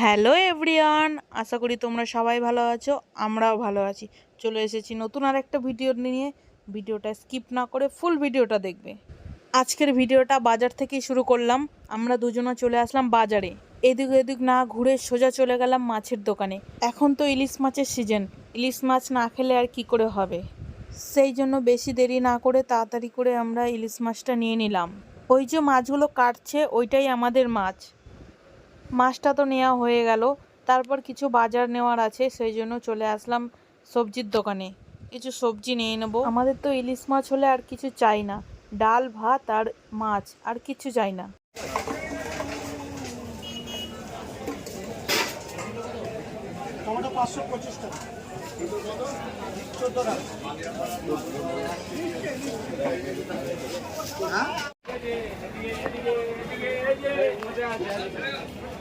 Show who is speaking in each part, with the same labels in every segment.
Speaker 1: Hello everyone আশা করি তোমরা সবাই ভালো আছো, আমরাও ভালো আছি। চলে এসেছি নতুন আর একটা ভিডিও নিয়ে। ভিডিওটা স্কিপ না করে ফুল ভিডিওটা দেখবে। আজকের ভিডিওটা বাজার থেকেই শুরু করলাম। আমরা দুজনে চলে আসলাম বাজারে। এদিক এদিক না ঘুরে সোজা চলে গেলাম মাছের দোকানে। এখন তো ইলিশ মাছের সিজন ইলিশ মাছ না খেলে আর কি করে হবে? সেই জন্য বেশি দেরি না করে তাড়াতাড়ি করে আমরা ইলিশ মাছটা নিয়ে নিলাম। ওই যে মাছগুলো কাটছে, ওইটাই আমাদের মাছ। মাছটা তো নেওয়া হয়ে গেল। তারপর কিছু বাজার নেওয়ার আছে, সেই জন্য চলে আসলাম সবজির দোকানে। কিছু সবজি নিয়ে নেব। আমাদের তো ইলিশ মাছ হলে আর কিছু চাই না। ডাল, ভাত আর মাছ, আর কিছু চাই না।
Speaker 2: টাকা।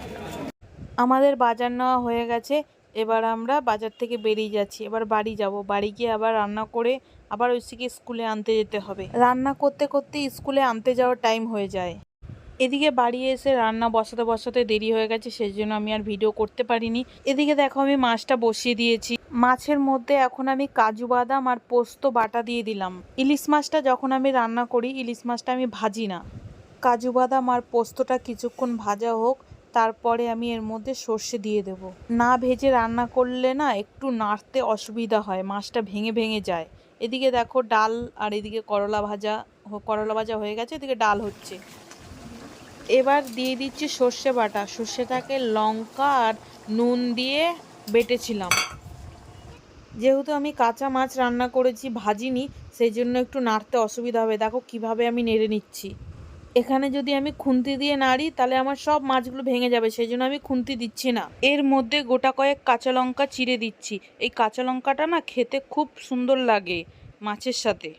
Speaker 1: আমাদের বাজার নেওয়া হয়ে গেছে, এবার আমরা বাজার থেকে বেরিয়ে যাচ্ছি। এবার বাড়ি যাব। বাড়ি গিয়ে আবার রান্না করে আবার ঐশীকে স্কুলে আনতে যেতে হবে। রান্না করতে করতে স্কুলে আনতে যাওয়ার টাইম হয়ে যায়। এদিকে বাড়ি এসে রান্না বসাতে বসাতে দেরি হয়ে গেছে সেই জন্য আমি আর ভিডিও করতে পারিনি। এদিকে দেখো আমি মাছটা বসিয়ে দিয়েছি। মাছের মধ্যে এখন আমি কাজু বাদাম আর পোস্ত বাটা দিয়ে দিলাম। ইলিশ মাছটা যখন আমি রান্না করি, ইলিশ মাছটা আমি ভাজি না। কাজু বাদাম আর পোস্তটা কিছুক্ষণ ভাজা হোক তারপরে আমি এর মধ্যে সর্ষে দিয়ে দেব। না ভেজে রান্না করলে না একটু নাড়তে অসুবিধা হয়, মাছটা ভেঙে ভেঙে যায়। এদিকে দেখো ডাল আর এদিকে করলা ভাজা করলা ভাজা হয়ে গেছে, এদিকে ডাল হচ্ছে। এবার দিয়ে দিচ্ছি সর্ষে বাটা। সর্ষেটাকে লঙ্কা আর নুন দিয়ে বেটেছিলাম। যেহেতু আমি কাঁচা মাছ রান্না করেছি, ভাজিনি সেই জন্য একটু নাড়তে অসুবিধা হবে। দেখো কীভাবে আমি নেড়ে নিচ্ছি। এখানে যদি আমি খুন্তি দিয়ে নাড়ি, তাহলে আমার সব মাছগুলো ভেঙে যাবে সেই জন্য আমি খুন্তি দিচ্ছি না। এর মধ্যে গোটা কয়েক কাঁচা লঙ্কা চিড়ে দিচ্ছি। এই কাঁচা লঙ্কাটা না খেতে খুব সুন্দর লাগে মাছের সাথে।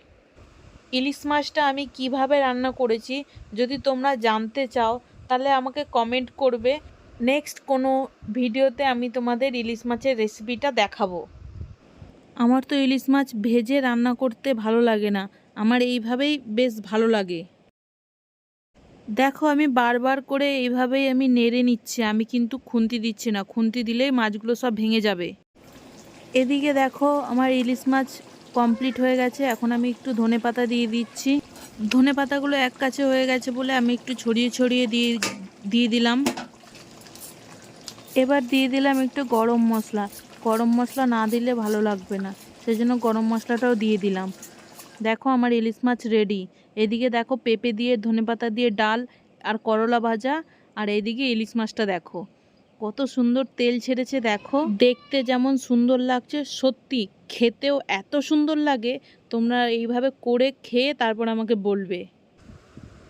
Speaker 1: ইলিশ মাছটা আমি কীভাবে রান্না করেছি, যদি তোমরা জানতে চাও, তাহলে আমাকে কমেন্ট করবে। নেক্সট কোনো ভিডিওতে আমি তোমাদের ইলিশ মাছের রেসিপিটা দেখাবো। আমার তো ইলিশ মাছ ভেজে রান্না করতে ভালো লাগে না। আমার এইভাবেই বেশ ভালো লাগে। দেখো, আমি বারবার করে এইভাবেই আমি নেড়ে নিচ্ছি, আমি কিন্তু খুন্তি দিচ্ছি না। খুন্তি দিলেই মাছগুলো সব ভেঙে যাবে। এদিকে দেখো, আমার ইলিশ মাছ কমপ্লিট হয়ে গেছে। এখন আমি একটু ধনে পাতা দিয়ে দিচ্ছি। ধনে পাতাগুলো এক কাছে হয়ে গেছে বলে আমি একটু ছড়িয়ে ছড়িয়ে দিয়ে দিয়ে দিলাম। এবার দিয়ে দিলাম একটু গরম মশলা। গরম মশলা না দিলে ভালো লাগবে না। সেই জন্য গরম মশলাটাও দিয়ে দিলাম। দেখো, আমার ইলিশ মাছ রেডি এদিকে দেখো পেঁপে দিয়ে ধনেপাতা দিয়ে ডাল আর করলা ভাজা, আর এইদিকে ইলিশ মাছটা দেখো। কত সুন্দর তেল ছেড়েছে দেখো। দেখতে যেমন সুন্দর লাগছে, সত্যি খেতেও এত সুন্দর লাগে, তোমরা এইভাবে করে খেয়ে তারপর আমাকে বলবে।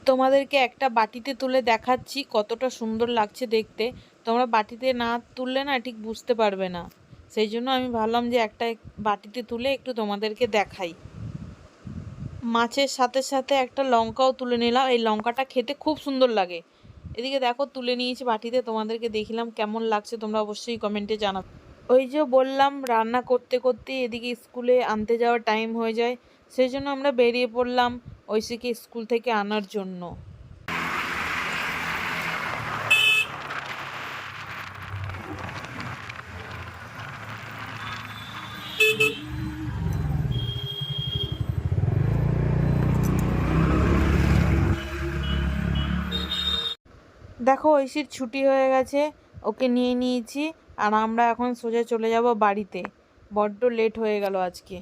Speaker 1: তোমাদেরকে একটা বাটিতে তুলে দেখাচ্ছি কতটা সুন্দর লাগছে দেখতে। তোমরা বাটিতে না তুললে না ঠিক বুঝতে পারবে না। সেই জন্য আমি ভাবলাম যে একটা বাটিতে তুলে একটু তোমাদেরকে দেখাই। মাছের সাথে সাথে একটা লঙ্কাও তুলে নিলাম। এই লঙ্কাটা খেতে খুব সুন্দর লাগে। এদিকে দেখো, তুলে নিয়েছি বাটিতে। তোমাদেরকে দেখিলাম কেমন লাগছে। তোমরা অবশ্যই কমেন্টে জানাবে ওই যে বললাম, রান্না করতে করতে এদিকে স্কুলে আনতে যাওয়ার টাইম হয়ে যায়। সেই জন্য আমরা বেরিয়ে পড়লাম ঐশীকে স্কুল থেকে আনার জন্য। দেখো, ঐশীর ছুটি হয়ে গেছে, ওকে নিয়ে নিয়েছি, আর আমরা এখন সোজা চলে যাব বাড়িতে। বড্ড লেট হয়ে গেল আজকে।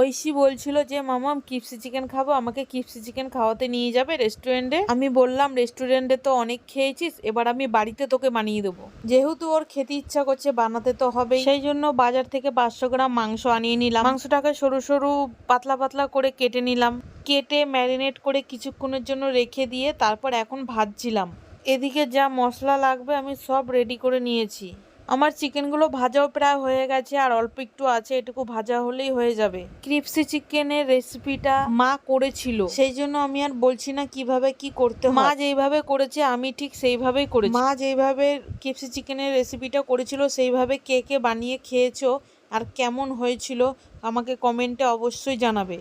Speaker 1: ঐশী বলছিল যে মামাম কিপসি চিকেন খাব, আমাকে কিপসি চিকেন খাওয়াতে নিয়ে যাবে রেস্টুরেন্টে আমি বললাম রেস্টুরেন্টে তো অনেক খেয়েছিস, এবার আমি বাড়িতে তোকে বানিয়ে দেবো। যেহেতু ওর খেতে ইচ্ছা করছে, বানাতে তো হবে সেই জন্য বাজার থেকে পাঁচশো গ্রাম মাংস আনিয়ে নিলাম। মাংসটাকে সরু সরু, পাতলা পাতলা করে কেটে নিলাম। কেটে ম্যারিনেট করে কিছুক্ষণের জন্য রেখে দিয়ে, তারপর এখন ভাজছিলাম। এদিকে যা মশলা লাগবে আমি সব রেডি করে নিয়েছি। আমার চিকেনগুলো ভাজাও প্রায় হয়ে গেছে, আর অল্প একটু আছে, এটুকু ভাজা হলেই হয়ে যাবে। ক্রিপসি চিকেনের রেসিপিটা মা করেছিল। সেই জন্য আমি আর বলছি না কীভাবে কি করতে। মা যেইভাবে করেছে, আমি ঠিক সেইভাবেই করেছি। মা যেইভাবে ক্রিপসি চিকেনের রেসিপিটা করেছিল, সেইভাবে কে কে বানিয়ে খেয়েছো আর কেমন হয়েছিল, আমাকে কমেন্টে অবশ্যই জানাবে।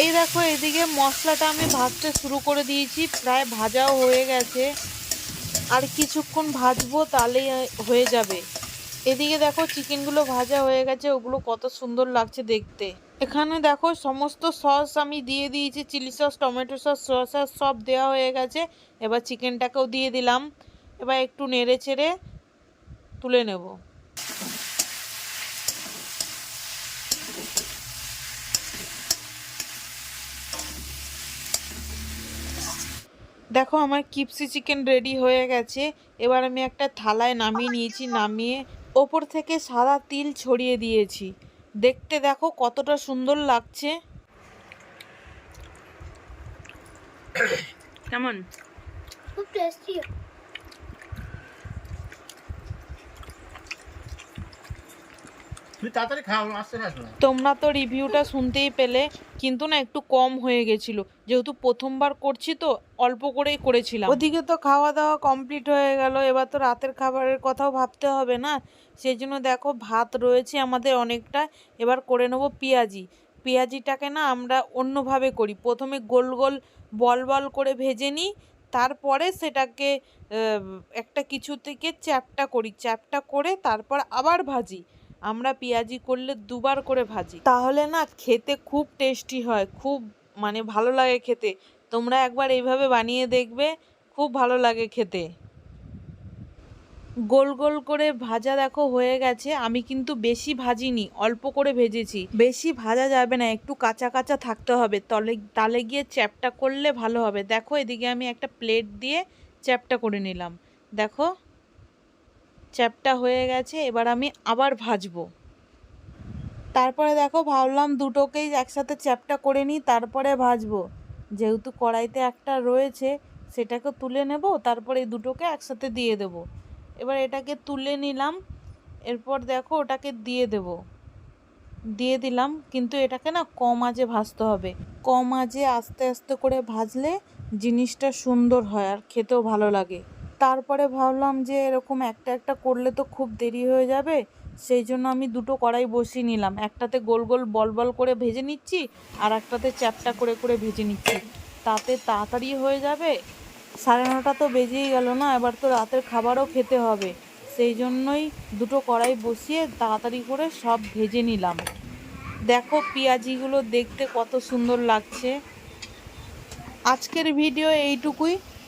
Speaker 1: এই দেখো, এদিকে মশলাটা আমি ভাজতে শুরু করে দিয়েছি, প্রায় ভাজাও হয়ে গেছে। আর কিছুক্ষণ ভাজবো তাহলেই হয়ে যাবে। এদিকে দেখো, চিকেনগুলো ভাজা হয়ে গেছে, ওগুলো কত সুন্দর লাগছে দেখতে। এখানে দেখো, সমস্ত সস আমি দিয়ে দিয়েছি, chilli sauce, tomato sauce, soya sauce, সব দেওয়া হয়ে গেছে। এবার চিকেনটাকেও দিয়ে দিলাম। এবার একটু নেড়ে চেড়ে তুলে নেব। দেখো আমার কিপসি চিকেন রেডি হয়ে গেছে। এবার আমি একটা থালায় নামিয়ে নিয়েছি নামিয়ে ওপর থেকে সাদা তিল ছড়িয়ে দিয়েছি। দেখতে দেখো কতটা সুন্দর লাগছে। কেমন?
Speaker 3: খুব টেস্টি
Speaker 2: তুই তাড়াতাড়ি খাও আসতে খাস না
Speaker 1: তোমরা তো রিভিউটা শুনতেই পেলে কিন্তু না একটু কম হয়ে গেছিল। যেহেতু প্রথমবার করছি তো অল্প করেই করেছিলাম। ওদিকে তো খাওয়া দাওয়া কমপ্লিট হয়ে গেল এবার তো রাতের খাবারের কথাও ভাবতে হবে না। সেই জন্য দেখো ভাত রয়েছে আমাদের অনেকটা এবার করে নেব পেঁয়াজি। পেঁয়াজিটাকে না আমরা অন্যভাবে করি। প্রথমে গোল গোল বল বল করে ভেজে নিই তারপরে সেটাকে একটা কিছু থেকে চ্যাপটা করি। চ্যাপটা করে তারপর আবার ভাজি। আমরা পেঁয়াজি করলে দুবার করে ভাজি। তাহলে না খেতে খুব টেস্টি হয়, খুব মানে ভালো লাগে খেতে। তোমরা একবার এইভাবে বানিয়ে দেখবে, খুব ভালো লাগে খেতে। গোল গোল করে ভাজা দেখো হয়ে গেছে। আমি কিন্তু বেশি ভাজিনি, অল্প করে ভেজেছি। বেশি ভাজা যাবে না, একটু কাঁচা কাঁচা থাকতে হবে। তলে, তালে গিয়ে চ্যাপটা করলে ভালো হবে। দেখো এদিকে আমি একটা প্লেট দিয়ে চ্যাপটা করে নিলাম। দেখো চ্যাপটা হয়ে গেছে, এবার আমি আবার ভাজবো। তারপরে দেখো, ভাবলাম দুটোকেই একসাথে চ্যাপটা করে নিই, তারপরে ভাজবো। যেহেতু কড়াইতে একটা রয়েছে, সেটাকে তুলে নেব, তারপরে এই দুটোকে একসাথে দিয়ে দেব। এবার এটাকে তুলে নিলাম, এরপর দেখো ওটাকে দিয়ে দেব। দিয়ে দিলাম, কিন্তু এটাকে না কম আঁচে ভাজতে হবে। কম আঁচে আস্তে আস্তে করে ভাজলে জিনিসটা সুন্দর হয়, আর খেতেও ভালো লাগে। তারপরে ভাবলাম যে এরকম একটা একটা করলে তো খুব দেরি হয়ে যাবে। সেই জন্য আমি দুটো কড়াই বসিয়ে নিলাম। একটাতে গোল গোল বল বল করে ভেজে নিচ্ছি আর একটাতে চ্যাপটা করে করে ভেজে নিচ্ছি। তাতে তাড়াতাড়ি হয়ে যাবে। সাড়ে নটা তো বেজেই গেল না, এবার তো রাতের খাবারও খেতে হবে। সেই জন্যই দুটো কড়াই বসিয়ে তাড়াতাড়ি করে সব ভেজে নিলাম। দেখো পেঁয়াজিগুলো দেখতে কত সুন্দর লাগছে। আজকের ভিডিও এইটুকুই।